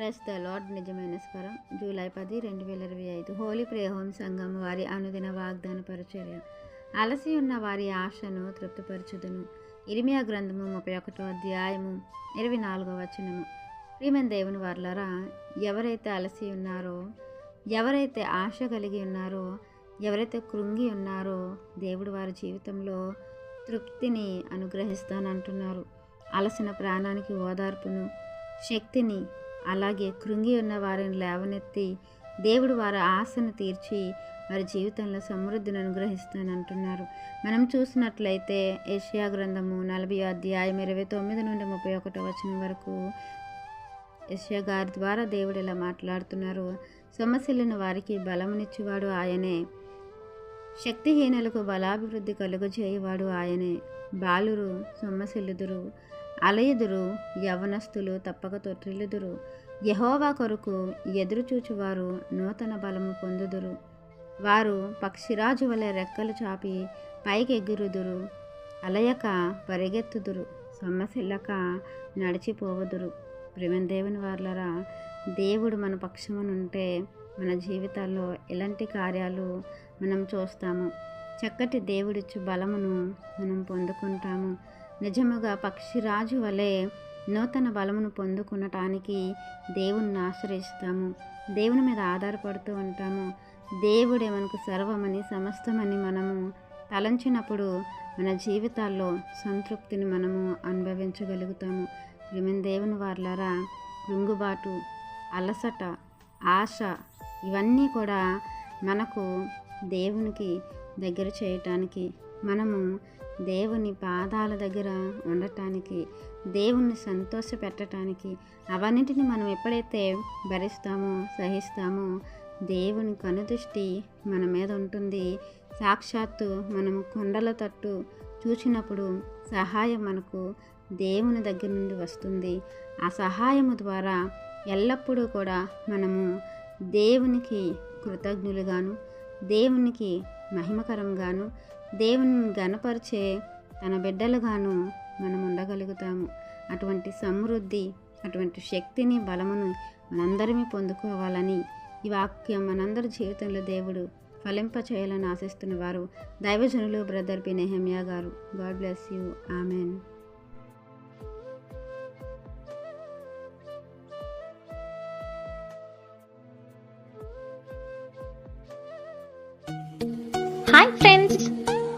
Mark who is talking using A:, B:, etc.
A: Press the lord. నిజమైన స్వరం. July పది రెండు వేల ఇరవై ఐదు. హోలీ ప్రేహోం సంఘం వారి అనుదిన వాగ్దాన పరిచర్య. అలసి ఉన్న వారి ఆశను తృప్తిపరచుదును. ఇరిమియా గ్రంథము ముప్పై ఒకటో అధ్యాయము ఇరవై నాలుగో వచనము. ప్రియమైన దేవుని వార్లరా ఎవరైతే అలసి ఉన్నారో ఎవరైతే ఆశ కలిగి ఉన్నారో ఎవరైతే కృంగి ఉన్నారో దేవుడు వారి జీవితంలో తృప్తిని అనుగ్రహిస్తానంటున్నారు. అలసిన ప్రాణానికి ఓదార్పును శక్తిని అలాగే కృంగి ఉన్న వారిని లేవనెత్తి దేవుడు వారి ఆశను తీర్చి వారి జీవితంలో సమృద్ధిని అనుగ్రహిస్తానంటున్నారు మనం చూసినట్లయితే ఏషియా గ్రంథము నలభై అధ్యాయం ఇరవై తొమ్మిది నుండి ముప్పై ఒకటో వచనం వరకు ఏషియా గారి ద్వారా దేవుడు ఇలా మాట్లాడుతున్నారు. సమస్యలను వారికి బలమునిచ్చేవాడు ఆయనే. శక్తిహీనులకు బలాభివృద్ధి కలుగజేయవాడు ఆయనే. బాలురు సొమ్మసిల్లుదురు. అలయుదురు యవనస్తులు తప్పక తొట్టిల్లుదురు యహోవా కొరకు ఎదురుచూచువారు నూతన బలము పొందుదురు. వారు పక్షిరాజు వలె రెక్కలు చాపి పైకి ఎగురుదురు అలయక పరిగెత్తుదురు. సొమ్మసిల్లక నడిచిపోవదురు. ప్రేమ దేవుని దేవుడు మన పక్షమునుంటే మన జీవితాల్లో ఎలాంటి కార్యాలు మనం చూస్తాము? చక్కటి దేవుడిచ్చు బలమును మనం పొందుకుంటాము. నిజముగా పక్షిరాజు వలె నూతన బలమును పొందుకునటానికి దేవుణ్ణి ఆశ్రయిస్తాము. దేవుని మీద ఆధారపడుతూ ఉంటాము. దేవుడే మనకు సర్వమని సమస్తమని మనము తలంచినప్పుడు మన జీవితాల్లో సంతృప్తిని మనము అనుభవించగలుగుతాము. ప్రేమ దేవుని వార్లారా రుంగుబాటు అలసట ఆశ ఇవన్నీ కూడా మనకు దేవునికి దగ్గర చేయటానికి మనము దేవుని పాదాల దగ్గర ఉండటానికి దేవుణ్ణి సంతోష పెట్టడానికి అవన్నిటిని మనం ఎప్పుడైతే భరిస్తామో సహిస్తామో దేవుని కనుదృష్టి మన మీద ఉంటుంది. సాక్షాత్తు మనం కొండల తట్టు చూసినప్పుడు సహాయం మనకు దేవుని దగ్గర నుండి వస్తుంది. ఆ సహాయము ద్వారా ఎల్లప్పుడూ కూడా మనము దేవునికి కృతజ్ఞులుగాను దేవునికి మహిమకరంగాను దేవుని గనపరిచే తన బిడ్డలుగాను మనం ఉండగలుగుతాము అటువంటి సమృద్ధి అటువంటి శక్తిని బలమును మనందరినీ పొందుకోవాలని ఈ వాక్యం మనందరి జీవితంలో దేవుడు ఫలింప చేయాలని ఆశిస్తున్న వారు దైవజనులు బ్రదర్ పి. నెహమ్యా గారు. God bless you. Amen.
B: Hi friends.